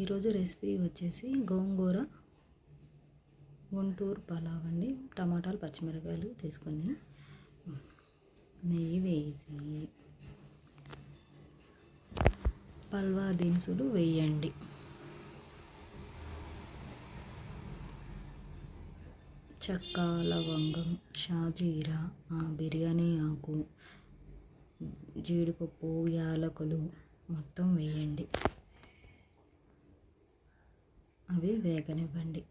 ఈరోజు రెసిపీ వచ్చేసి గోంగూర గుంటూరు పలావ్ అండి. టమాటాలు పచ్చిమిరపకాయలు తీసుకొని నెయ్యి వేసి పల్వా దినుసులు వేయండి. చెక్క లవంగం షాజీరా బిర్యానీ ఆకు జీడిపప్పు యాలకులు మొత్తం వేయండి. అవి వేగనివ్వండి.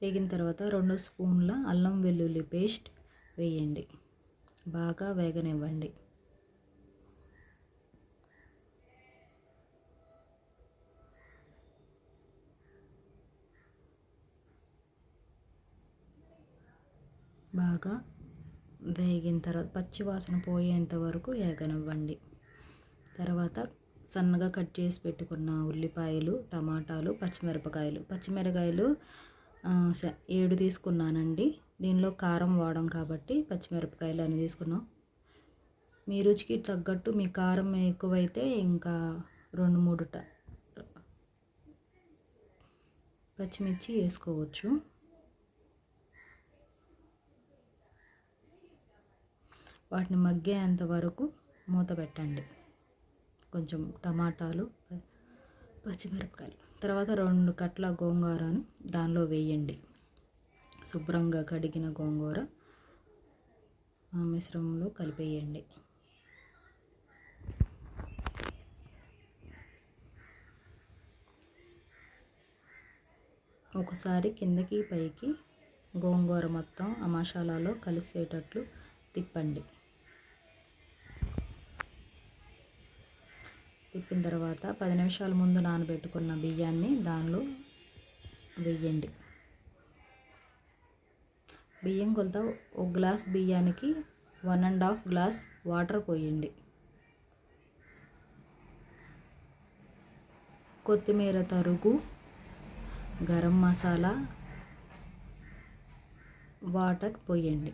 వేగిన తర్వాత రెండు స్పూన్ల అల్లం వెల్లుల్లి పేస్ట్ వేయండి. బాగా వేగనివ్వండి. బాగా వేగిన తర్వాత పచ్చి వాసన పోయేంత వరకు వేగనివ్వండి తర్వాత సన్నగా కట్ చేసి పెట్టుకున్న ఉల్లిపాయలు టమాటాలు పచ్చిమిరపకాయలు. పచ్చిమిరకాయలు ఏడు తీసుకున్నానండి. దీనిలో కారం వాడం కాబట్టి పచ్చిమిరపకాయలు అని తీసుకున్నాం. మీ రుచికి తగ్గట్టు మీ కారం ఎక్కువైతే ఇంకా రెండు మూడు పచ్చిమిర్చి వేసుకోవచ్చు. వాటిని మగ్గేంత వరకు మూత పెట్టండి. కొంచెం టమాటాలు పచ్చిమిరపకాయలు. తర్వాత రెండు కట్ల గోంగూరను దానిలో వేయండి. శుభ్రంగా కడిగిన గోంగూర ఆ మిశ్రమంలో కలిపేయండి. ఒకసారి కిందకి పైకి గోంగూర మొత్తం ఆ మసాలాలో కలిసేటట్లు తిప్పండి. తిప్పిన తర్వాత పది నిమిషాల ముందు నానబెట్టుకున్న బియ్యాన్ని దానిలో వేయండి. బియ్యం కొలత ఒక గ్లాస్ బియ్యానికి one and half glass water పోయండి. కొత్తిమీర తరుగు గరం మసాలా వాటర్ పోయండి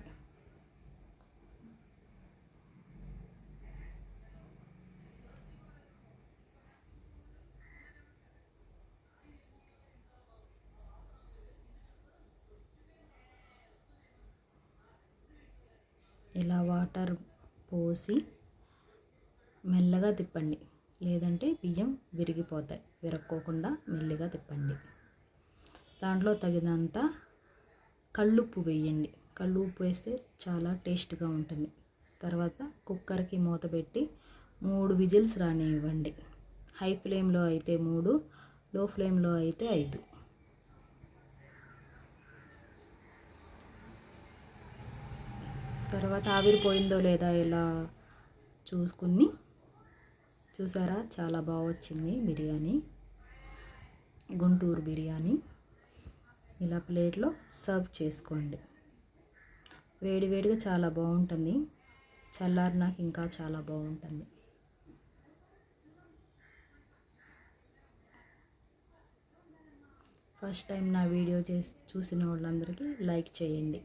ఇలా వాటర్ పోసి మెల్లగా తిప్పండి. లేదంటే బియ్యం విరిగిపోతాయి. విరక్కోకుండా మెల్లిగా తిప్పండి. దాంట్లో తగినంత కళ్ళుప్పు వేయండి. కళ్ళు ఉప్పు వేస్తే చాలా టేస్ట్గా ఉంటుంది. తర్వాత కుక్కర్కి మూత పెట్టి మూడు విజిల్స్ రానివ్వండి. హై ఫ్లేమ్లో అయితే మూడు లో ఫ్లేమ్లో అయితే ఐదు. తర్వాత ఆవిరిపోయిందో లేదా ఇలా చూసుకుని చూసారా? చాలా బాగా వచ్చింది బిర్యానీ. గుంటూరు బిర్యానీ. ఇలా ప్లేట్లో సర్వ్ చేసుకోండి. వేడివేడిగా చాలా బాగుంటుంది. చల్లారినాక ఇంకా చాలా బాగుంటుంది. ఫస్ట్ టైం నా వీడియో చేసి చూసిన వాళ్ళందరికీ లైక్ చేయండి.